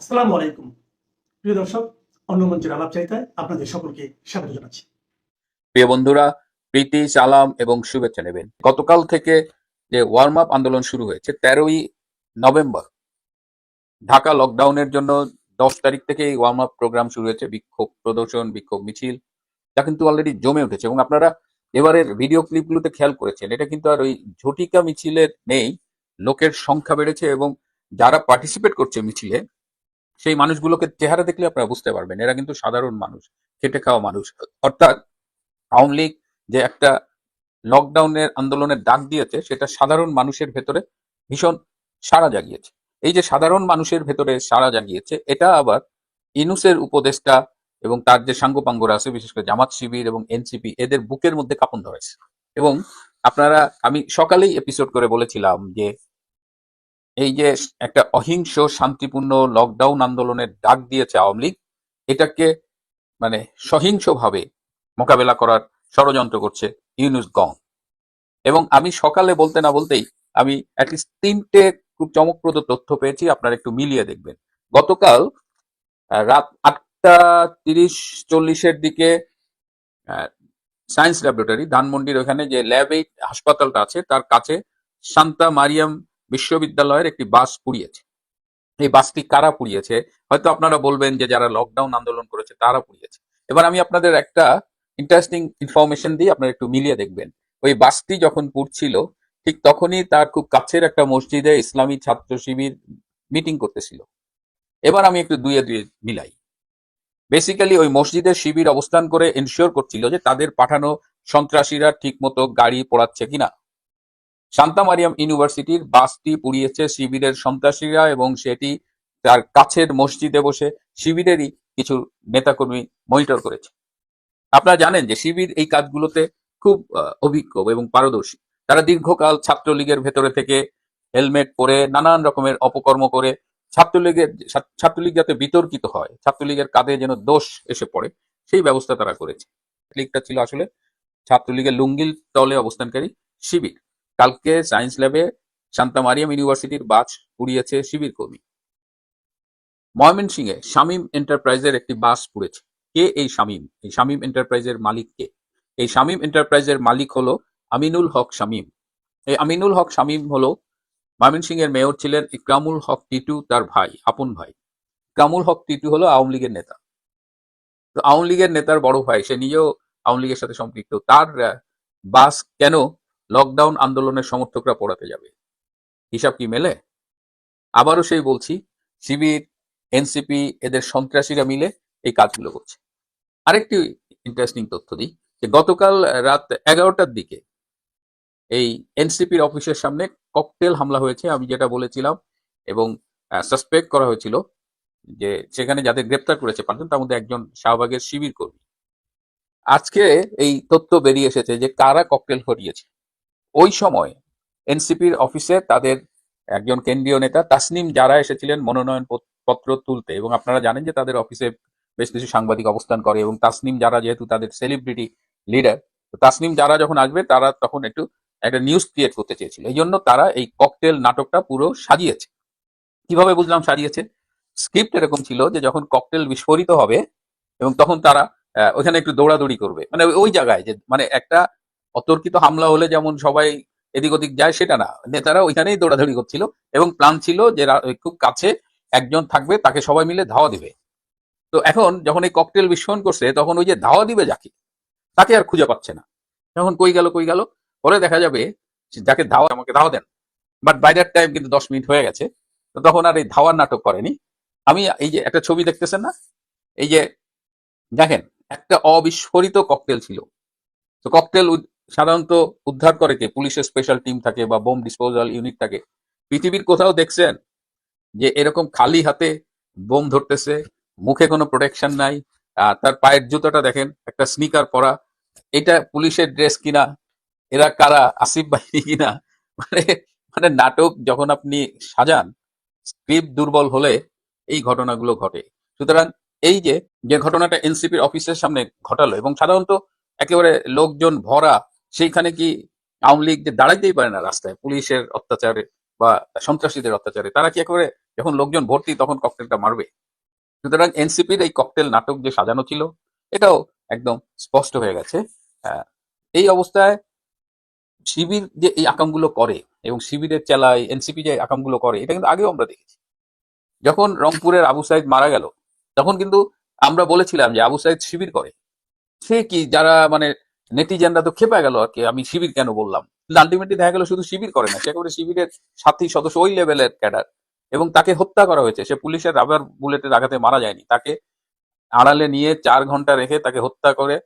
আসসালামু আলাইকুম। প্রিয় দর্শক, অন্য মঞ্চের আলাপ চাইতায় আপনাদের সকলকে স্বাগত জানাচ্ছি। প্রিয় বন্ধুরা, প্রীতি, সালাম এবং শুভেচ্ছা নেবেন। গতকাল থেকে যে ওয়ার্ম আপ আন্দোলন শুরু হয়েছে, তেরোই নভেম্বর, ঢাকা লকডাউনের জন্য দশ তারিখ থেকে এই ওয়ার্ম আপ প্রোগ্রাম শুরু হয়েছে, বিক্ষোভ প্রদর্শন, বিক্ষোভ মিছিল তা কিন্তু অলরেডি জমে উঠেছে। এবং আপনারা এবারের ভিডিও ক্লিপগুলোতে খেয়াল করেছেন, এটা কিন্তু আর ওই ঝটিকা মিছিলের নেই, লোকের সংখ্যা বেড়েছে এবং যারা পার্টিসিপেট করছে মিছিলে সেই মানুষগুলোকে চেহারা দেখলে আপনারা বুঝতে পারবেন, এরা কিন্তু সাধারণ মানুষ, খেটে খাওয়া মানুষ। অর্থাৎ আওয়ামী লীগ যে একটা লকডাউনের আন্দোলনের ডাক দিয়েছে, সেটা সাধারণ মানুষের ভেতরে ভীষণ সাড়া জাগিয়েছে। এই যে সাধারণ মানুষের ভেতরে সাড়া জাগিয়েছে, এটা আবার ইনুসের উপদেষ্টা এবং তার যে সাঙ্গপাঙ্গরা আছে, বিশেষ করে জামাত শিবির এবং এনসিপি এদের বুকের মধ্যে কাপন ধরেছে। এবং আপনারা, আমি সকালেই এপিসোড করে বলেছিলাম যে এই যে একটা অহিংস, শান্তিপূর্ণ লকডাউন আন্দোলনের ডাক দিয়েছে আওয়ামী লীগ, এটাকে মানে সহিংসভাবে মোকাবেলা করার ষড়যন্ত্র করছে ইউনুস গং এবং আমি সকালে বলতে না বলতেই আমি অ্যাটলিস্ট তিনটে খুব চমকপ্রদ তথ্য পেয়েছি, আপনারা একটু মিলিয়ে দেখবেন। গতকাল রাত আটটা তিরিশ চল্লিশের দিকে সায়েন্স ল্যাবরেটরি ধানমন্ডির ওখানে যে ল্যাব এইট হাসপাতালটা আছে, তার কাছে শান্তা মারিয়াম বিশ্ববিদ্যালয়ের একটি বাস পুড়িয়েছে। এই বাসটি কারা পুড়িয়েছে? হয়তো আপনারা বলবেন যে যারা লকডাউন আন্দোলন করেছে তারা পুড়িয়েছে। এবার আমি আপনাদের একটা ইন্টারেস্টিং ইনফরমেশন দিই আপনারা একটু মিলিয়ে দেখবেন। ওই বাসটি যখন পুড়ছিল, ঠিক তখনই তার খুব কাছের একটা মসজিদে ইসলামী ছাত্র শিবির মিটিং করতেছিল। এবার আমি একটু দুয়ে দুয়ে মিলাই। বেসিক্যালি ওই মসজিদের শিবির অবস্থান করে এনশিওর করছিল যে তাদের পাঠানো সন্ত্রাসীরা ঠিক মতো গাড়ি পোড়াচ্ছে কিনা। শান্তা মারিয়াম ইউনিভার্সিটির বাসটি পুড়িয়েছে শিবিরের সন্ত্রাসীরা এবং সেটি তার কাছের মসজিদে বসে শিবিরেরই কিছু নেতাকর্মী মনিটর করেছে। আপনারা জানেন যে শিবির এই কাজগুলোতে খুব অভিজ্ঞ এবং পারদর্শী। তারা দীর্ঘকাল ছাত্রলীগের ভেতরে থেকে হেলমেট পরে নানান রকমের অপকর্ম করে ছাত্রলীগের, ছাত্রলীগ যাতে বিতর্কিত হয়, ছাত্রলীগের কাঁধে যেন দোষ এসে পড়ে, সেই ব্যবস্থা তারা করেছে। লীগটা ছিল আসলে ছাত্রলীগের লুঙ্গিল তলে অবস্থানকারী শিবির। কালকে সায়েন্স ল্যাবে শান্তা মারিয়াম ইউনিভার্সিটির বাস পুড়িয়েছে শিবির কর্মী। ময়মনসিংহে শামীম এন্টারপ্রাইজের একটি বাস পুড়েছে কে এই শামীম? এই শামীম এন্টারপ্রাইজের মালিক কে? এই শামীম এন্টারপ্রাইজের মালিক হলো আমিনুল হক শামীম। এই আমিনুল হক শামীম হলো ময়মনসিংহের মেয়র ছিলেন ইকরামুল হক টিটু, তার ভাই, আপন ভাই। ইকরামুল হক টিটু হলো আওয়ামী লীগের নেতা। তো আওয়ামী লীগের নেতার বড় ভাই, সে নিজেও আওয়ামী লীগের সাথে সম্পৃক্ত। তার বাস কেন লকডাউন আন্দোলনের সমর্থকরা পড়াতে যাবে। হিসাব কি মেলে? আবারও সেই বলছি, শিবির, এনসিপি, এদের সন্ত্রাসীরা মিলে এই কাজগুলো করছে। আরেকটি ইন্টারেস্টিং তথ্য দিই, যে গতকাল রাত এগারোটার দিকে এই এনসিপির অফিসের সামনে ককটেল হামলা হয়েছে, আমি যেটা বলেছিলাম, এবং সাসপেক্ট করা হয়েছিল যে সেখানে যাদের গ্রেপ্তার করেছে পাঁচজন তার মধ্যে একজন শাহবাগের শিবির কর্মী। আজকে এই তথ্য বেরিয়ে এসেছে যে কারা ককটেল ঘটিয়েছে ওই সময় এনসিপির অফিসে তাদের একজন কেন্দ্রীয় নেতা তাসনিম যারা এসেছিলেন মনোনয়ন পত্র তুলতে এবং আপনারা জানেন যে তাদের অফিসে বেশ কিছু সাংবাদিক অবস্থান করে এবং তাসনিম যারা যেহেতু তাদের সেলিব্রিটি লিডার তাসনিম যারা যখন আসবে তারা তখন একটু একটা নিউজ ক্রিয়েট করতে চেয়েছিল। এই জন্য তারা এই ককটেল নাটকটা পুরো সাজিয়েছে। কীভাবে বুঝলাম সাজিয়েছে? স্ক্রিপ্ট এরকম ছিল যে যখন ককটেল বিস্ফোরিত হবে এবং তখন তারা ওখানে একটু দৌড়াদৌড়ি করবে। মানে ওই জায়গায় যে মানে একটা অতর্কিত হামলা হলে যেমন সবাই এদিক ওদিক যায়, সেটা না। নেতারা ওইখানেই দৌড়াদৌড়ি করছিল এবং প্ল্যান ছিল যে খুব কাছে একজন থাকবে, তাকে সবাই মিলে ধাওয়া দিবে। তো এখন যখন এই ককটেল বিস্ফোরণ করছে, তখন ওই যে ধাওয়া দিবে যাকে, তাকে আর খুঁজে পাচ্ছে না। তখন কই গেল কই গেল? পরে দেখা যাবে যাকে ধাওয়া আমাকে ধাওয়া দেন। বাট বাইরের টাইম কিন্তু দশ মিনিট হয়ে গেছে, তো তখন আর এই ধাওয়ার নাটক করেনি। আমি এই যে একটা ছবি দেখতেছেন না? এই যে দেখেন, একটা অবিস্ফোরিত ককটেল ছিল। তো ককটেল সাধারণত উদ্ধার করে কে? পুলিশের স্পেশাল টিম থাকে বা বোম ডিসপোজাল ইউনিট থাকে। পৃথিবীর কোথাও দেখছেন যে এরকম খালি হাতে বোম ধরতেছে, মুখে কোনো প্রোটেকশন নাই তার পায়ের জুতোটা দেখেন, একটা স্নিকার পরা। এটা পুলিশের ড্রেস কিনা? এরা কারা? আসিফ বাহিনী কিনা? মানে মানে নাটক যখন আপনি সাজান স্ক্রিপ্ট দুর্বল হলে এই ঘটনাগুলো ঘটে। সুতরাং এই যে যে ঘটনাটা এনসিপির অফিসের সামনে ঘটালো এবং সাধারণত একেবারে লোকজন ভরা সেইখানে কি আওয়ামী লীগ দাঁড়াইতেই পারে না রাস্তায়, পুলিশের অত্যাচারে বা সন্ত্রাসীদের অত্যাচারে, তারা কি একেবারে যখন লোকজন ভর্তি তখন ককটেলটা মারবে? সুতরাং এনসিপির এই ককটেল নাটক যে সাজানো ছিল, এটাও একদম স্পষ্ট হয়ে গেছে। এই অবস্থায় শিবির যে এই আকামগুলো করে এবং শিবিরের চেলায় এনসিপি যে আকামগুলো করে, এটা কিন্তু আগেও আমরা দেখেছি। যখন রংপুরের আবু সাইদ মারা গেল, তখন কিন্তু আমরা বলেছিলাম যে আবু সাইদ শিবির করে। সে কি যারা মানে নেটিজেনরা তো খেপে গেল আর কি, আমি শিবির কেন বললাম? আলটিমেটলি দেখা গেল শুধু শিবির করে না, সে শিবিরের সাথী সদস্য ওই লেভেলের ক্যাডার এবং তাকে হত্যা করা হয়েছে, সে পুলিশের রাবার বুলেটের আঘাতে মারা যায়নি। তাকে আড়ালে নিয়ে চার ঘণ্টা রেখে তাকে হত্যা করে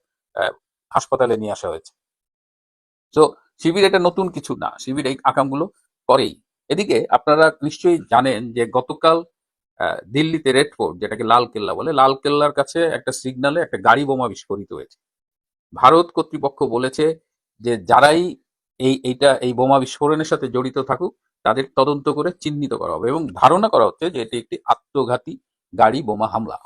হাসপাতালে নিয়ে আসা হয়েছে। তো শিবির এটা নতুন কিছু না, শিবির এই আকামগুলো করেই। এদিকে আপনারা নিশ্চয়ই জানেন যে গতকাল দিল্লিতে রেড ফোর্ট যেটাকে লাল কেল্লা বলে, লাল কেল্লার কাছে একটা সিগনালে একটা গাড়ি বোমা বিস্ফোরিত হয়েছে। ভারত কর্তৃপক্ষ বলেছে যে যারাই এই, এইটা, এই বোমা বিস্ফোরণের সাথে জড়িত থাকুক, তাদের তদন্ত করে চিহ্নিত করা হবে এবং ধারণা করা হচ্ছে যে এটি একটি আত্মঘাতী গাড়ি বোমা হামলা।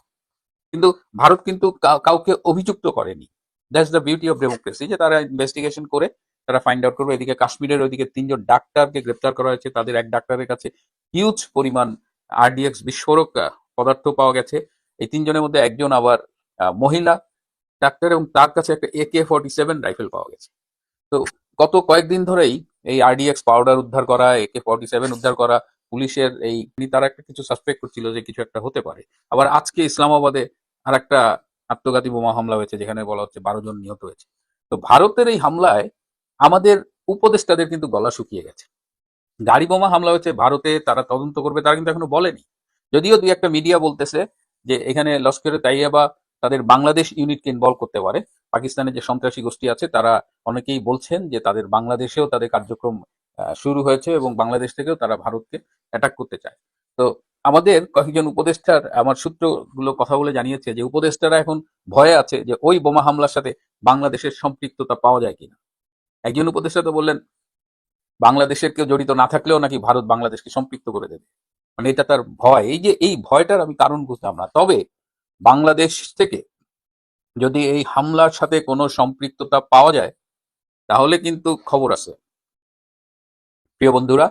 কিন্তু ভারত কিন্তু কাউকে অভিযুক্ত করেনি। That's the beauty of democracy যে তারা ইনভেস্টিগেশন করে, তারা ফাইন্ড আউট করবে। এদিকে কাশ্মীরের ওইদিকে তিনজন ডাক্তারকে গ্রেপ্তার করা হয়েছে। তাদের এক ডাক্তারের কাছে হিউজ পরিমাণ আরডিএক্স বিস্ফোরক পদার্থ পাওয়া গেছে। এই তিনজনের মধ্যে একজন আবার মহিলা। ডাক্তার এবং তার কাছে একটা একে ফর্টি সেভেন রাইফেল পাওয়া গেছে। তো গত কয়েকদিন ধরেই এই আরডিএক্স পাউডার উদ্ধার করা একে ফর্টি সেভেন উদ্ধার করা, পুলিশের এই তারা একটা কিছু সাসপেক্ট করছিল যে কিছু একটা হতে পারে। আবার আজকে ইসলামাবাদে আর একটা আত্মঘাতী বোমা হামলা হয়েছে, যেখানে বলা হচ্ছে বারো জন নিহত হয়েছে। তো ভারতের এই হামলায় আমাদের উপদেষ্টাদের কিন্তু গলা শুকিয়ে গেছে। গাড়ি বোমা হামলা হয়েছে, ভারতে তারা তদন্ত করবে, তারা কিন্তু এখনও বলেনি। যদিও দুই একটা মিডিয়া বলতেছে যে এখানে লস্করে তাইয়াবা তাদের বাংলাদেশ ইউনিটকে ইনভলভ করতে পারে। পাকিস্তানের যে সন্ত্রাসী গোষ্ঠী আছে, তারা অনেকেই বলছেন যে তাদের বাংলাদেশেও তাদের কার্যক্রম শুরু হয়েছে এবং বাংলাদেশ থেকেও তারা ভারতকে অ্যাটাক করতে চায়। তো আমাদের কয়েকজন উপদেষ্টার আমার সূত্রগুলো কথা বলে জানিয়েছে যে, উপদেষ্টারা এখন ভয়ে আছে যে, ওই বোমা হামলার সাথে বাংলাদেশের সম্পৃক্ততা পাওয়া যায় কিনা। একজন উপদেষ্টা তো বললেন, বাংলাদেশের কেউ জড়িত না থাকলেও নাকি ভারত বাংলাদেশকে সম্পৃক্ত করে দেবে। মানে এটা তার ভয়। এই যে, এই ভয়টার আমি কারণ বুঝতাম না। তবে বাংলাদেশ থেকে যদি এই হামলার সাথে কোনো সম্পৃক্ততা পাওয়া যায়, তাহলে কিন্তু খবর আছে। প্রিয় বন্ধুরা,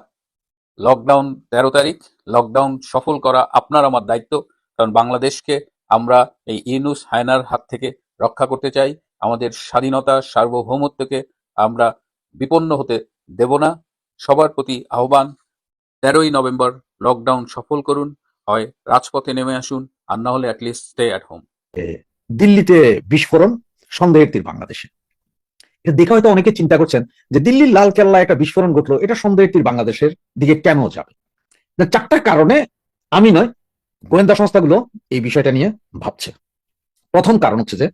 লকডাউন তেরো তারিখ, লকডাউন সফল করা আপনার আমার দায়িত্ব, কারণ বাংলাদেশকে আমরা এই ইউনুস হায়নার হাত থেকে রক্ষা করতে চাই। আমাদের স্বাধীনতা, সার্বভৌমত্বকে আমরা বিপন্ন হতে দেব না। সবার প্রতি আহ্বান, তেরোই নভেম্বর লকডাউন সফল করুন, হয় রাজপথে নেমে আসুন আর না হলে অ্যাটলিস্ট স্টে অ্যাট হোম দিল্লিতে বিস্ফোরণ সন্দেহের তীর বাংলাদেশে। এটা দেখে হয়তো অনেকে চিন্তা করছেন যে দিল্লির লাল কেল্লায় একটা বিস্ফোরণ ঘটলো এটা সন্দেহের তীর বাংলাদেশের দিকে কেন যাবে? না, চারটা কারণে আমি নয় গোয়েন্দা সংস্থাগুলো এই বিষয়টা নিয়ে ভাবছে। প্রথম কারণ হচ্ছে যে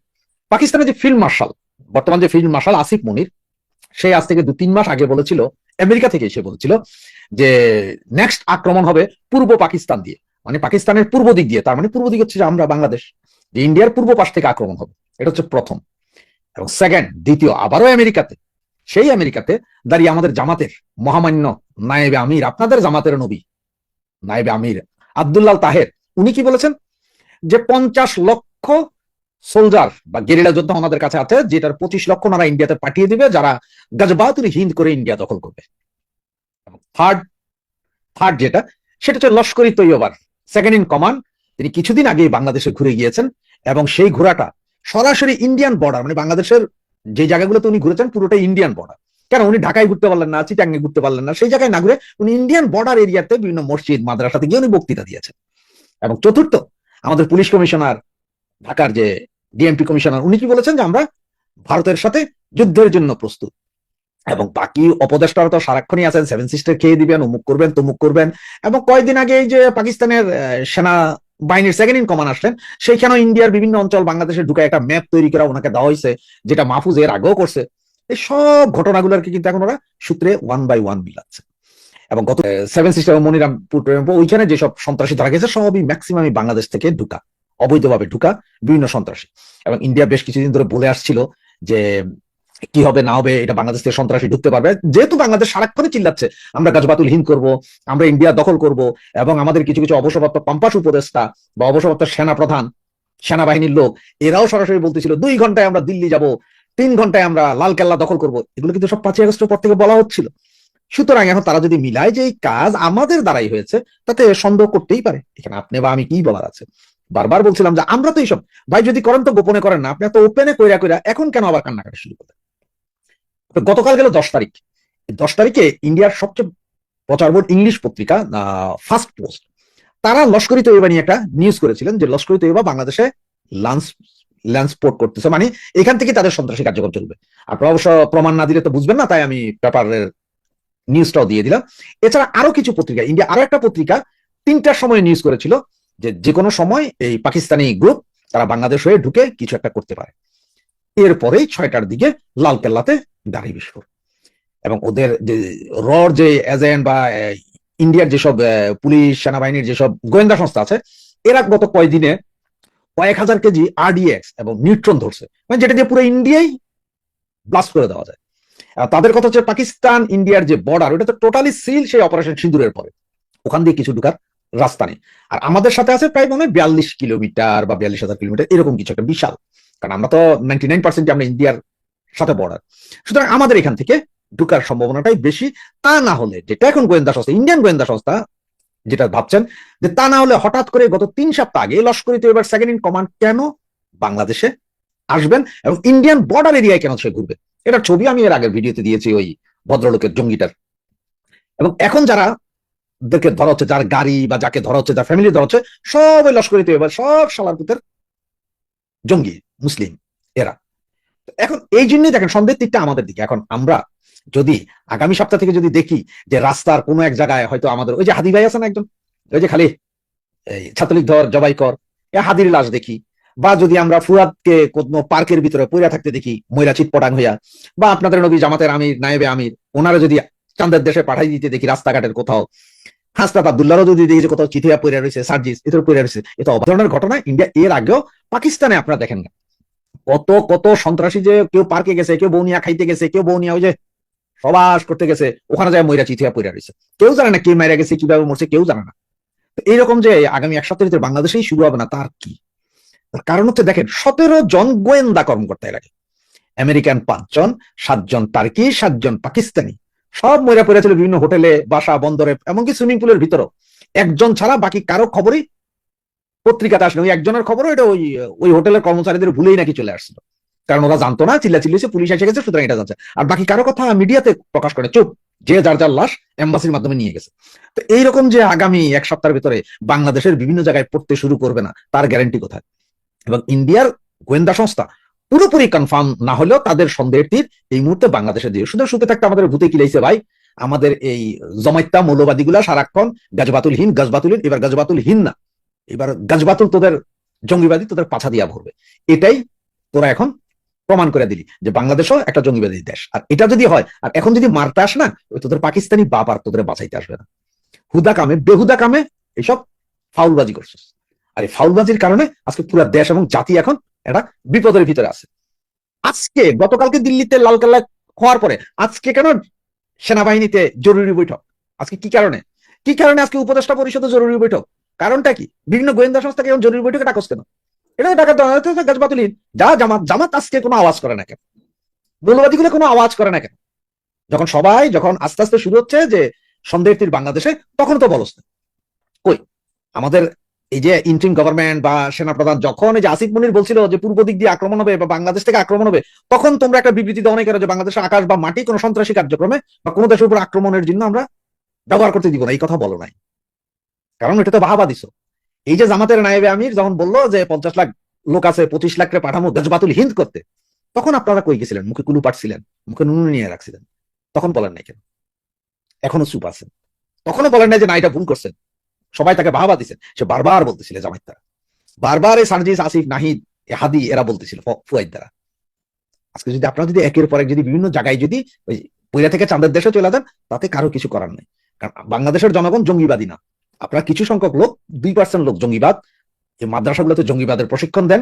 পাকিস্তানের যে ফিল্ড মার্শাল বর্তমান যে ফিল্ড মার্শাল আসিফ মনির সে আজ থেকে দু তিন মাস আগে বলেছিল আমেরিকা থেকে এসে বলেছিল যে নেক্সট আক্রমণ হবে পূর্ব পাকিস্তান দিয়ে। মানে পাকিস্তানের পূর্ব দিক দিয়ে, তার মানে পূর্ব দিক হচ্ছে আমরা বাংলাদেশ, যে ইন্ডিয়ার পূর্ব পাশ থেকে আক্রমণ হবে। এটা হচ্ছে প্রথম। এবং সেকেন্ড দ্বিতীয়, আবারও আমেরিকাতে, সেই আমেরিকাতে দাঁড়িয়ে আমাদের জামাতের মহামান্য নায়েবে আমির, আপনাদের জামাতের নবী নায়েবে আমির আব্দুল্লাল তাহের, উনি কি বলেছেন? যে পঞ্চাশ লক্ষ সোলজার বা গেরিলা যোদ্ধা ওনাদের কাছে আছে, যেটার পঁচিশ লক্ষ ওনারা ইন্ডিয়াতে পাঠিয়ে দিবে, যারা গাজবাহাতুর হিন্দ করে ইন্ডিয়া দখল করবে। থার্ড থার্ড যেটা, সেটা হচ্ছে লস্করি তৈয়বার সেকেন্ড ইন কমান্ড তিনি কিছুদিন আগেই বাংলাদেশে ঘুরে গিয়েছেন এবং সেই ঘোরাটা সরাসরি ইন্ডিয়ান বর্ডার মানে বাংলাদেশের যে জায়গাগুলোতে উনি ঘুরেছেন পুরোটাই ইন্ডিয়ান বর্ডার কেন? উনি ঢাকায় ঘুরতে পারলেন না চিটাঙ্গে ঘুরতে পারলেন না, সেই জায়গায় না ঘুরে উনি ইন্ডিয়ান বর্ডার এরিয়াতে বিভিন্ন মসজিদ মাদ্রাসাতে গিয়ে উনি বক্তৃতা দিয়েছেন। এবং চতুর্থ, আমাদের পুলিশ কমিশনার, ঢাকার যে ডিএমপি কমিশনার, উনি কি বলেছেন যে আমরা ভারতের সাথে যুদ্ধের জন্য প্রস্তুত। এবং বাকি অপদেষ্টারা তো সারাক্ষণই আছেন সেভেন সিস্টার খেয়ে দিবেন, অমুক করবেন, তমুক করবেন। এবং কয়েকদিন আগে এই যে পাকিস্তানের সেনা বাহিনীর সেকেন্ড ইন কমান্ড আসলেন, সেইখানেও ইন্ডিয়ার বিভিন্ন অঞ্চল বাংলাদেশে ঢুকে একটা ম্যাপ তৈরি করা ওনাকে দেওয়া হয়েছে, যেটা মাহফুজ এর আগেও করছে। এই সব ঘটনাগুলোকে কিন্তু এখন ওরা সূত্রে ওয়ান বাই ওয়ান মিলাচ্ছে। এবং গত সেভেন সিস্টার মনিরামপুর টেম্পো ওইখানে যেসব সন্ত্রাসী ধরা গেছে, সবই ম্যাক্সিমামই বাংলাদেশ থেকে ঢুকা, অবৈধভাবে ঢুকা বিভিন্ন সন্ত্রাসী। এবং ইন্ডিয়া বেশ কিছুদিন ধরে বলে আসছিল যে কি হবে, না হবে, এটা বাংলাদেশ থেকে সন্ত্রাসী ঢুকতে পারবে। যেহেতু বাংলাদেশ সারাক্ষণে চিল্লাচ্ছে, আমরা গাছবাতুল হিন্দ করব, আমরা ইন্ডিয়া দখল করব, এবং আমাদের কিছু কিছু অবসরপ্রাপ্ত পাম্পাস উপদেষ্টা বা অবসরপ্রাপ্ত সেনা প্রধান সেনাবাহিনীর লোক, এরাও সরাসরি বলতেছিল, দুই ঘন্টায় আমরা দিল্লি যাব, তিন ঘন্টায় আমরা লাল কেল্লা দখল করব। এগুলো কিন্তু সব পাঁচই আগস্টের পর থেকে বলা হচ্ছিল। সুতরাং এখন তারা যদি মিলায় যে এই কাজ আমাদের দ্বারাই হয়েছে, তাতে সন্দেহ করতেই পারে। এখানে আপনি বা আমি কি বলার আছে? বারবার বলছিলাম যে আমরা তো এইসব ভাই, যদি করেন তো গোপনে করেন না। আপনি তো ওপেনে কইরা কইরা এখন কেন আবার কান্নাকাটি শুরু করলেন? তো গতকাল গেল দশ তারিখ। দশ তারিখে ইন্ডিয়ার সবচেয়ে প্রচার বোর্ড ইংলিশ পত্রিকা ফার্স্ট পোস্ট তারা লস্করি তৈবা নিয়ে একটা নিউজ করেছিলেন যে লস্করি তৈবা বাংলাদেশে লান্স ল্যান্সপোর্ট করতেছে। মানে এখান থেকে তাদের সন্ত্রাসী কার্যক্রম চলবে। আপনারা অবশ্য প্রমাণ না দিলে তো বুঝবেন না, তাই আমি পেপারের নিউজটাও দিয়ে দিলাম। এছাড়া আরও কিছু পত্রিকা, ইন্ডিয়া আরও একটা পত্রিকা তিনটার সময় নিউজ করেছিল যে যে কোনো সময় এই পাকিস্তানি গ্রুপ তারা বাংলাদেশ হয়ে ঢুকে কিছু একটা করতে পারে। এরপরেই ছয়টার দিকে লাল গাড়ি বিস্ফোরণ এবং ওদের যে রর যে এজেন্ট বা ইন্ডিয়ার যেসব পুলিশ, সেনাবাহিনীর যেসব গোয়েন্দা সংস্থা আছে, এরা গত কয়দিনে কয়েক হাজার কেজি আরডিএক্স এবং নিউট্রন ধরছে। মানে যেটা দিয়ে পুরো ইন্ডিয়াই ব্লাস্ট করে দেওয়া যায়। তাদের কথা হচ্ছে পাকিস্তান, ইন্ডিয়ার যে বর্ডার ওটা তো টোটালি সিল সেই অপারেশন সিঁদুরের পরে। ওখান দিয়ে কিছু ঢুকার রাস্তা নেই। আর আমাদের সাথে আছে প্রায় মনে হয় বিয়াল্লিশ কিলোমিটার বা বিয়াল্লিশ হাজার কিলোমিটার, এরকম কিছু একটা বিশাল। কারণ আমরা তো নাইনটি নাইন পার্সেন্ট আমরা ইন্ডিয়ার সাথে বর্ডার সুতরাং আমাদের এখান থেকে ঢুকার সম্ভাবনাটাই বেশি। তা না হলে, যেটা এখন গোয়েন্দা সংস্থা ইন্ডিয়ান গোয়েন্দা সংস্থা যেটা ভাবছেন, যে তা না হলে হঠাৎ করে গত তিন সপ্তাহ আগে লস্করি তো এবার সেকেন্ড ইন কমান্ড কেন বাংলাদেশে আসবেন এবং ইন্ডিয়ান বর্ডার এরিয়ায় কেন সে ঘুরবে? এটার ছবি আমি এর আগের ভিডিওতে দিয়েছি ওই ভদ্রলোকের জঙ্গিটার। এবং এখন যারা দেখে ধরা হচ্ছে, যার গাড়ি বা যাকে ধরা হচ্ছে, যার ফ্যামিলি ধরা হচ্ছে সব ওই লস্করি তো এবার সব সালারপুতের জঙ্গি, মুসলিম এরা। এখন এই জন্যই দেখেন সন্দেহ তীরটা আমাদের দিকে। এখন আমরা যদি আগামী সপ্তাহ থেকে যদি দেখি যে রাস্তার কোনো এক জায়গায় হয়তো আমাদের, ওই যে হাদি ভাই আছে না একজন, ওই যে খালি এই ছাত্রলীগ ধর, জবাই কর হাদির লাশ দেখি। বা যদি আমরা ফুরাদকে কোনো পার্কের ভিতরে পইরা থাকতে দেখি, ময়রা চিটপটাং হইয়া, বা আপনাদের নবী জামাতের আমির, নায়েবে আমির, ওনারা যদি চাঁদের দেশে পাঠাই দিতে দেখি রাস্তাঘাটের কোথাও হাসনাত আব্দুল্লাহরও যদি দেখি যে কোথাও চিঠিয়া পইরা রয়েছে, সার্জিস, এদের পইরা রয়েছে এটা অবাধরণের ঘটনা। ইন্ডিয়া এর আগেও পাকিস্তানে আপনারা দেখেন না। কত কত সন্ত্রাসী যে কেউ পার্কে গেছে, কেউ বৌনিয়া খাইতে গেছে, কেউ বৌনিয়া ওই যে সবাস করতে গেছে, ওখানে যায় ময়রা চিঠিয়া পইরা রয়েছে কেউ জানে না কে মারা গেছে, কীভাবে মরছে, কেউ জানে না। এইরকম যে আগামী এক সপ্তাহের ভিতরে বাংলাদেশেই শুরু হবে না, তার কি? তার কারণ হচ্ছে দেখেন, সতেরো জন গোয়েন্দা কর্মকর্তা এর আগে আমেরিকান পাঁচজন, সাতজন টার্কি, সাতজন পাকিস্তানি। সব ময়রা পড়ে ছিল বিভিন্ন হোটেলে, বাসা, বন্দরে, এমনকি সুইমিং পুলের ভিতরেও। একজন ছাড়া বাকি কারও খবরই পত্রিকাতে আসলে ওই একজনের খবরও এটা ওই ওই হোটেলের কর্মচারীদের ভুলেই নাকি চলে আসছিল। কারণ ওরা জানতো না চিল্লা চিল্লিছে পুলিশ এসে গেছে, সুতরাং এটা জানছে। আর বাকি কারও কথা মিডিয়াতে প্রকাশ করে। চুপ, যে যার যার লাশ এম্বাসির মাধ্যমে নিয়ে গেছে। তো এইরকম যে আগামী এক সপ্তাহের ভিতরে বাংলাদেশের বিভিন্ন জায়গায় পড়তে শুরু করবে না, তার গ্যারান্টি কোথায়? এবং ইন্ডিয়ার গোয়েন্দা সংস্থা পুরোপুরি কনফার্ম না হলেও তাদের সন্দেহের তীর এই মুহূর্তে বাংলাদেশে দিয়ে শুধু শুতে থাকতে আমাদের ভূতে কিলাইছে ভাই? আমাদের এই জমাইত্যা মৌলবাদী গুলা সারাক্ষণ গাজবাতুল হিন গাজবাতুল এবার গাজবাতুল হিন না। এবার গাজবাতুল তোদের জঙ্গিবাদী তোদের পাছা দিয়া ভরবে। এটাই তোরা এখন প্রমাণ করে দিলি যে বাংলাদেশও একটা জঙ্গিবাদী দেশ। আর এটা যদি হয়, আর এখন যদি মারতে আস না তোদের পাকিস্তানি বাপ আর তোদের বাঁচাইতে আসবে না। হুদা কামে, বেহুদা কামে এইসব ফাউলবাজি করছিস। আর এই ফাউলবাজির কারণে আজকে পুরো দেশ এবং জাতি এখন একটা বিপদের ভিতরে আছে। আজকে, গতকালকে দিল্লিতে লালকেল্লা হওয়ার পরে আজকে কেন সেনাবাহিনীতে জরুরি বৈঠক? আজকে কি কারণে? কি কারণে আজকে উপদেষ্টা পরিষদে জরুরি বৈঠক? কারণটা কি? বিভিন্ন গোয়েন্দা সংস্থাকে এখন জরুরি বৈঠকে ডাকস কেন? এটা টাকা গাছবাতুলিন যা জামাত জামাত আজকে কোনো আওয়াজ করে না কেন? মৌলবাদী গুলো কোনো আওয়াজ করে না কেন? যখন সবাই যখন আস্তে আস্তে শুরু হচ্ছে যে সন্দেহের তীর বাংলাদেশে, তখন তো বলস না। কই? আমাদের এই যে ইন্টারিম গভর্নমেন্ট বা সেনাপ্রধান যখন এই যে আসিফ মনির বলছিল যে পূর্ব দিক দিয়ে আক্রমণ হবে বা বাংলাদেশ থেকে আক্রমণ হবে, তখন তোমরা একটা বিবৃতি দেওয়া অনেকের যে বাংলাদেশের আকাশ বা মাটি কোনো সন্ত্রাসী কার্যক্রমে বা কোনো দেশের উপর আক্রমণের জন্য আমরা ব্যবহার করতে দিব না। এই কথা বলো নাই। কারণ এটা তো বাহাবা দিছ। এই যে জামাতের নায়েবে আমির যখন বলল যে পঞ্চাশ লাখ লোক আছে, পঁচিশ লাখ পাঠামো গজবাতুল হিন্দ করতে, তখন আপনারা কই গেছিলেন? মুখে কুলু পাটছিলেন, মুখে নুনু নিয়ে রাখছিলেন। তখন বলেন নাই কেন? এখনও চুপ আছেন। তখনও বলেন নাই যে না, এটা ভুল করছেন। সবাই তাকে বাহাবা দিচ্ছেন সে বারবার বলতেছিল জামাত তারা বারবার এই সার্জিস আসিফ, নাহিদ হাদি, এরা বলতেছিল, ফ- ফুয়াইদ দ্বারা। আজকে যদি আপনারা যদি একের পর এক যদি বিভিন্ন জায়গায় যদি ওই পয়লা থেকে চাঁদের দেশে চলে যান, তাতে কারও কিছু করার নেই। কারণ বাংলাদেশের জনগণ জঙ্গিবাদী না। আপনারা কিছু সংখ্যক লোক, দুই পার্সেন্ট লোক জঙ্গিবাদ, যে মাদ্রাসাগুলোতে জঙ্গিবাদের প্রশিক্ষণ দেন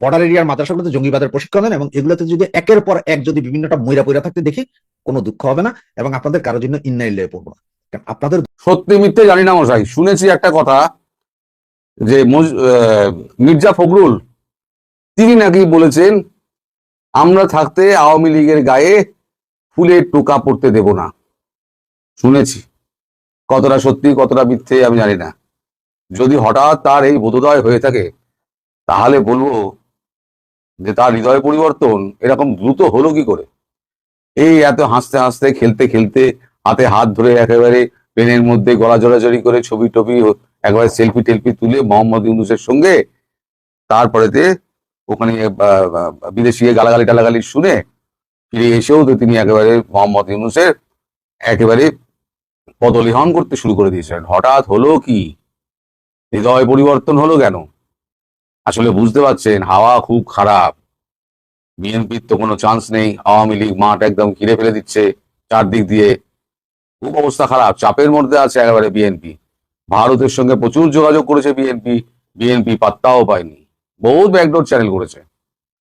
বর্ডার এরিয়ার মাদ্রাসাগুলোতে জঙ্গিবাদের প্রশিক্ষণ দেন এবং এগুলোতে যদি একের পর এক যদি বিভিন্নটা ময়রা পয়রা থাকতে দেখি, কোনো দুঃখ হবে না এবং আপনাদের কারোর জন্য ইন্নাইলে পড়ব না। কারণ আপনাদের সত্যি মিথ্যে জানি না মশাই, শুনেছি একটা কথা যে মির্জা ফখরুল, তিনি নাকি বলেছেন, আমরা থাকতে আওয়ামী লীগের গায়ে ফুলের টোকা পড়তে দেব না। শুনেছি। কতটা সত্যি, কতটা মিথ্যে আমি জানি না। যদি হঠাৎ তার এই বোধোদয় হয়ে থাকে, তাহলে বলব যে তার হৃদয় পরিবর্তন এরকম দ্রুত হলো কি করে? এই এত হাসতে হাসতে, খেলতে খেলতে, হাতে হাত ধরে একেবারে পেনের মধ্যে গলা জড়াজড়ি করে ছবি টবি একবারে সেলফি টেলফি তুলে মোহাম্মদ ইউনুসের সঙ্গে তারপরেতে ওখানে বিদেশি গালাগালি টালাগালি শুনে ফিরে এসেও তো তিনি একেবারে মোহাম্মদ ইউনুসের একেবারে পদলিহন করতে শুরু করে দিয়েছিলেন হঠাৎ হলো কি? হৃদয় পরিবর্তন হলো কেন? আসলে বুঝতে পারছেন, হাওয়া খুব খারাপ। বিএনপির তো কোনো চান্স নেই। আওয়ামী লীগ মাঠ একদম ঘিরে ফেলে দিচ্ছে চারদিক দিয়ে। খুব অবস্থা খারাপ। চাপের মধ্যে আছে একেবারে বিএনপি। ভারতের সঙ্গে প্রচুর যোগাযোগ করেছে বিএনপি। বিএনপি পাত্তাও পায়নি। বহুত ব্যাকডোর চ্যানেল করেছে।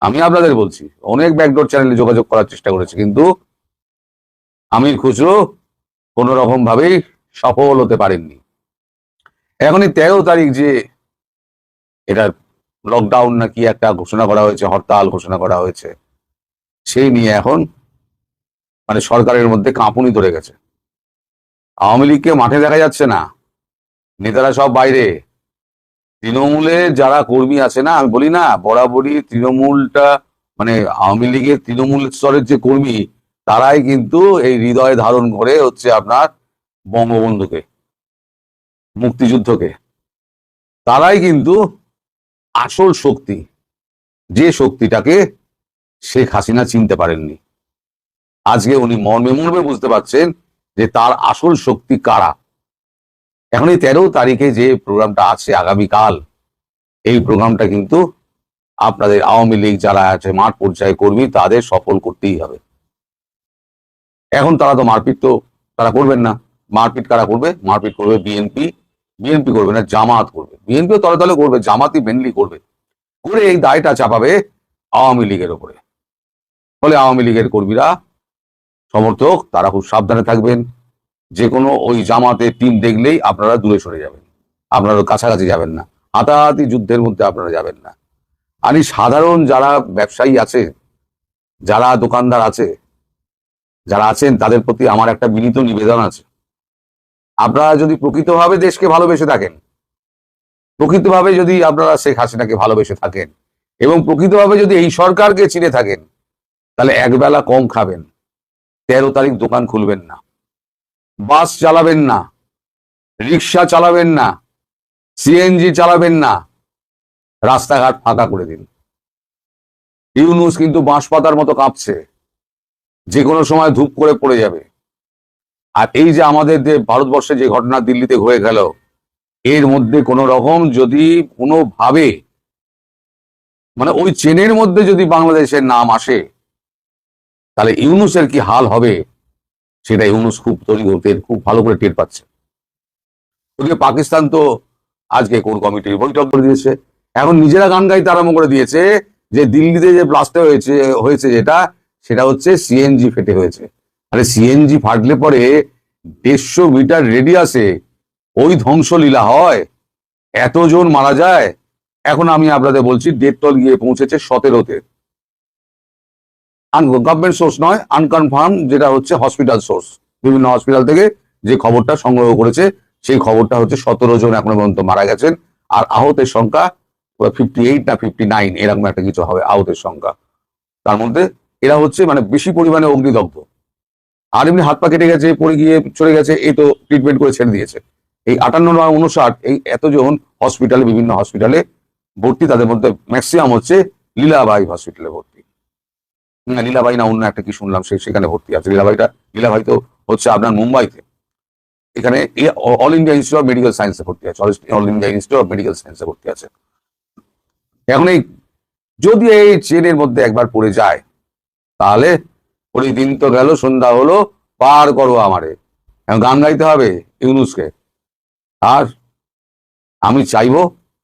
আমি আপনাদের বলছি, অনেক ব্যাকডোর চ্যানেলে যোগাযোগ করার চেষ্টা করেছে। কিন্তু আমির খুচরো কোন রকম ভাবেই সফল হতে পারেননি। এখন এই তেরো তারিখ যে এটা লকডাউন নাকি একটা ঘোষণা করা হয়েছে, হরতাল ঘোষণা করা হয়েছে, সেই নিয়ে এখন মানে সরকারের মধ্যে কাঁপুনি ধরে গেছে। আওয়ামী লীগকে মাঠে দেখা যাচ্ছে না, নেতারা সব বাইরে। তৃণমূলে যারা কর্মী আছে না, আমি বলি না, বরাবরই তৃণমূলটা মানে আওয়ামী লীগের তৃণমূল স্তরের যে কর্মী তারাই কিন্তু এই হৃদয় ধারণ করে হচ্ছে আপনার বঙ্গবন্ধুকে, মুক্তিযুদ্ধকে। তারাই কিন্তু আসল শক্তি। যে শক্তিটাকে শেখ হাসিনা চিনতে পারেননি। আজকে উনি মর্মে মর্মে বুঝতে পারছেন যে তার আসল শক্তি কারা। এখন এই তেরো তারিখে যে প্রোগ্রামটা আছে আগামীকাল, এই প্রোগ্রামটা কিন্তু আপনাদের আওয়ামী লীগ যারা আছে, মাঠ পর্যায়ে কর্মী, তাদের সফল করতেই হবে। এখন তারা তো মারপিট তো তারা করবেন না। মারপিট কারা করবে? মারপিট করবে বিএনপি। বিএনপি করবে না, জামাত করবে। বিএনপিও তলে তলে করবে, জামাতই মেনলি করবে। করে এই দায়টা চাপাবে আওয়ামী লীগের ওপরে ফলে আওয়ামী লীগের কর্মীরা, সমর্থক, তারা খুব সাবধানে থাকবেন। যে কোনো ওই জামাতের টিম দেখলেই আপনারা দূরে সরে যাবেন। আপনারা কাছাকাছি যাবেন না। হাতাহাতি যুদ্ধের মধ্যে আপনারা যাবেন না। আর সাধারণ যারা ব্যবসায়ী আছে, যারা দোকানদার আছে যারা আছেন, তাদের প্রতি আমার একটা বিনীত নিবেদন আছে। আপনারা যদি প্রকৃতভাবে দেশকে ভালোবেসে থাকেন, প্রকৃতভাবে যদি আপনারা শেখ হাসিনাকে ভালোবেসে থাকেন এবং প্রকৃতভাবে যদি এই সরকারকে চিনে থাকেন, তাহলে একবেলা কম খাবেন। তেরো তারিখ দোকান খুলবেন না, বাস চালাবেন না, রিক্সা চালাবেন না সিএনজি চালাবেন না, রাস্তাঘাট ফাঁকা করে দিন। ইউনুস কিন্তু বাঁশ পাতার মতো কাঁপছে। যে কোনো সময় ধূপ করে পড়ে যাবে। আর এই যে আমাদের যে ভারতবর্ষে যে ঘটনা দিল্লিতে হয়ে গেল, এর মধ্যে কোনো রকম যদি কোনোভাবে মানে ওই চেনের মধ্যে যদি বাংলাদেশের নাম আসে, তাহলে ইউনুসের কি হাল হবে? সেটা ইউনুস খুব তৈরি হতে খুব ভালো করে টের পাচ্ছে। ওদিকে পাকিস্তান তো আজকে কোর কমিটির বৈঠক করে দিয়েছে। এখন নিজেরা গান গাইতে আরম্ভ করে দিয়েছে যে দিল্লিতে যে ব্লাস্টে হয়েছে হয়েছে যেটা সেটা হচ্ছে সিএনজি ফেটে হয়েছে। আরে সিএনজি ফাটলে পরে দেড়শো মিটার রেডিয়াসে ওই ধ্বংসলীলা হয়। এতজন মারা যায়। এখন আমি আপনাদের বলছি, ডেটল গিয়ে পৌঁছেছে সতেরোতে। গভর্নমেন্ট সোর্স নয় আনকনফার্ম যেটা হচ্ছে হসপিটাল সোর্স বিভিন্ন হসপিটাল থেকে যে খবরটা সংগ্রহ করেছে, সেই খবরটা হচ্ছে সতেরো জন এখনও পর্যন্ত মারা গেছেন। আর আহতের সংখ্যা ফিফটি এইট না ফিফটি নাইন এরকম একটা কিছু হবে আহতের সংখ্যা। তার মধ্যে এরা হচ্ছে মানে বেশি পরিমাণে অগ্নিদগ্ধ। আর এমনি হাত পা কেটে গেছে পড়ে গিয়ে চলে গেছে এই তো ট্রিটমেন্ট করে ছেড়ে দিয়েছে। এই আটান্ন বা উনষাট এই এতজন হসপিটালে বিভিন্ন হসপিটালে ভর্তি তাদের মধ্যে ম্যাক্সিমাম হচ্ছে লীলাবাই হসপিটালে ভর্তি। না, লীলাবাই না অন্য একটা কি শুনলাম সে সেখানে ভর্তি আছে। লীলাবাইটা লীলাবাই তো হচ্ছে আপনার মুম্বাইতে। এখানে all India institute of medical সায়েন্সে ভর্তি আছে all India institute of medical সায়েন্সে ভর্তি আছে। এখন এই যদি এই চেনের মধ্যে একবার পড়ে যায় তাহলে ওই দিন তো গেল, সন্ধ্যা হলো, পার করো আমারে। গান গাইতে হবে ইউনুসকে। আর আমি চাইব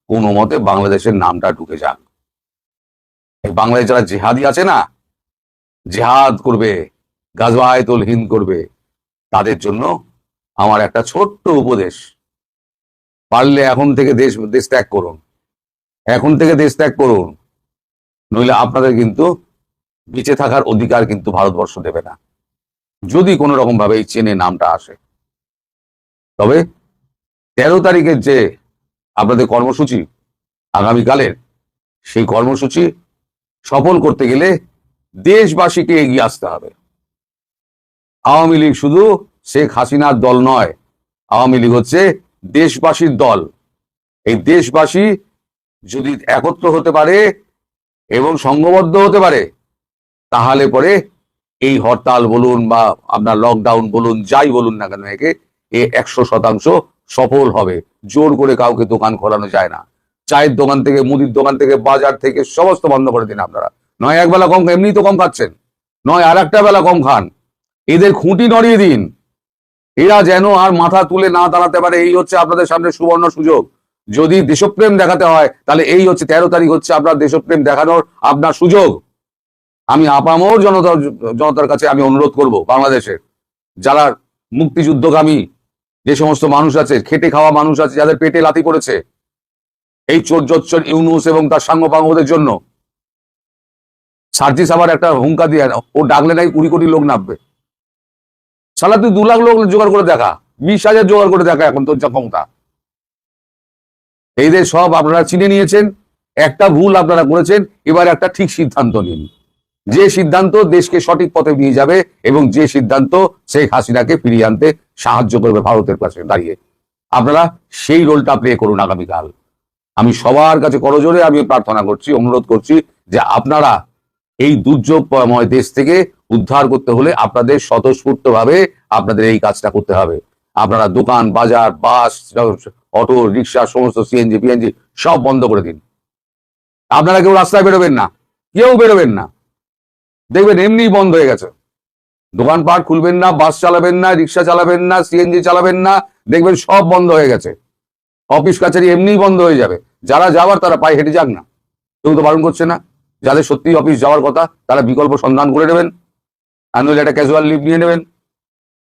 কোনো মতে বাংলাদেশের নামটা ঢুকে যাক। বাংলায় যারা জেহাদি আছে না, জেহাদ করবে, গাজওয়ায়তুল হিন্দ করবে, তাদের জন্য আমার একটা ছোট্ট উপদেশ। পারলে এখন থেকে দেশ দেশ ত্যাগ করুন। এখন থেকে দেশ ত্যাগ করুন। নইলে আপনাদের কিন্তু বেঁচে থাকার অধিকার কিন্তু ভারতবর্ষ দেবে না। যদি কোনো রকম ভাবে এই চেনে নামটা আসে। তবে তেরো তারিখের যে আপনাদের কর্মসূচি আগামীকালের, সেই কর্মসূচি সফল করতে গেলে দেশবাসীকে এগিয়ে আসতে হবে। আওয়ামী লীগ শুধু শেখ হাসিনার দল নয়, আওয়ামী লীগ হচ্ছে দেশবাসীর দল। এই দেশবাসী যদি একত্র হতে পারে এবং সংঘবদ্ধ হতে পারে তাহলে পরে এই হরতাল বলুন বা আপনার লকডাউন বলুন, যাই বলুন না কেন একে, এ একশো শতাংশ সফল হবে। জোর করে কাউকে দোকান খোলানো যায় না। চায়ের দোকান থেকে, মুদির দোকান থেকে, বাজার থেকে, সমস্ত বন্ধ করে দিন আপনারা। নয় এক বেলা কম এমনি তো কম খাচ্ছেন। নয় আর একটা বেলা কম খান। এদের খুঁটি নড়িয়ে দিন। এরা যেন আর মাথা তুলে না দাঁড়াতে পারে, এই হচ্ছে আপনাদের সামনে সুবর্ণ সুযোগ। যদি দেশপ্রেম দেখাতে হয়, তাহলে এই হচ্ছে তেরো তারিখ হচ্ছে আপনার দেশপ্রেম দেখানোর আপনার সুযোগ। আমি আপামর জনতা জনতার কাছে আমি অনুরোধ করব বাংলাদেশের যারা মুক্তিযুদ্ধগামী যে সমস্ত মানুষ আছে, খেটে খাওয়া মানুষ আছে, যাদের পেটে লাথি পড়েছে, এই চোর জচ্চর ইউনুস এবং তার সাঙ্গ পাঙ্গদের জন্য সার্জিস আবার একটা হুঙ্কা দিয়ে, ও ডাকলে নাই কুড়ি কোটি লোক নামবে। সালা তুই দু লাখ লোক জোগাড় করে দেখা, বিশ হাজার জোগাড় করে দেখা এখন তোর যা ক্ষমতা। এইদের সব আপনারা চিনে নিয়েছেন, একটা ভুল আপনারা করেছেন, এবার একটা ঠিক সিদ্ধান্ত নিন। যে সিদ্ধান্ত দেশকে সঠিক পথে নিয়ে যাবে এবং যে সিদ্ধান্ত শেখ হাসিনাকে ফিরিয়ে আনতে সাহায্য করবে ভারতের কাছে দাঁড়িয়ে। আপনারা সেই রোলটা প্লে করুন আগামীকাল। আমি সবার কাছে করজোরে আমি প্রার্থনা করছি, অনুরোধ করছি যে আপনারা এই দুর্যোগময় দেশ থেকে উদ্ধার করতে হলে আপনাদের স্বতঃস্ফূর্ত ভাবে আপনাদের এই কাজটা করতে হবে। আপনারা দোকান, বাজার, বাস, অটো, রিক্সা, সমস্ত সিএনজি পিএনজি সব বন্ধ করে দিন। আপনারা কেউ রাস্তায় বেরোবেন না, কেউ বেরোবেন না। দেখবেন এমনি বন্ধ হয়ে গেছে। দোকানপাট খুলবেন না, বাস চালাবেন না, রিক্সা চালাবেন না সিএনজি চালাবেন না, দেখবেন সব বন্ধ হয়ে গেছে। অফিস কাছারি এমনিই বন্ধ হয়ে যাবে। যারা যাওয়ার তারা পায়ে হেঁটে যাক না। কেউ তো বারণ করছে না। যাদের সত্যি অফিস যাওয়ার কথা, তারা বিকল্প সন্ধান করে নেবেন। নইলে একটা ক্যাজুয়াল লিভ নিয়ে নেবেন।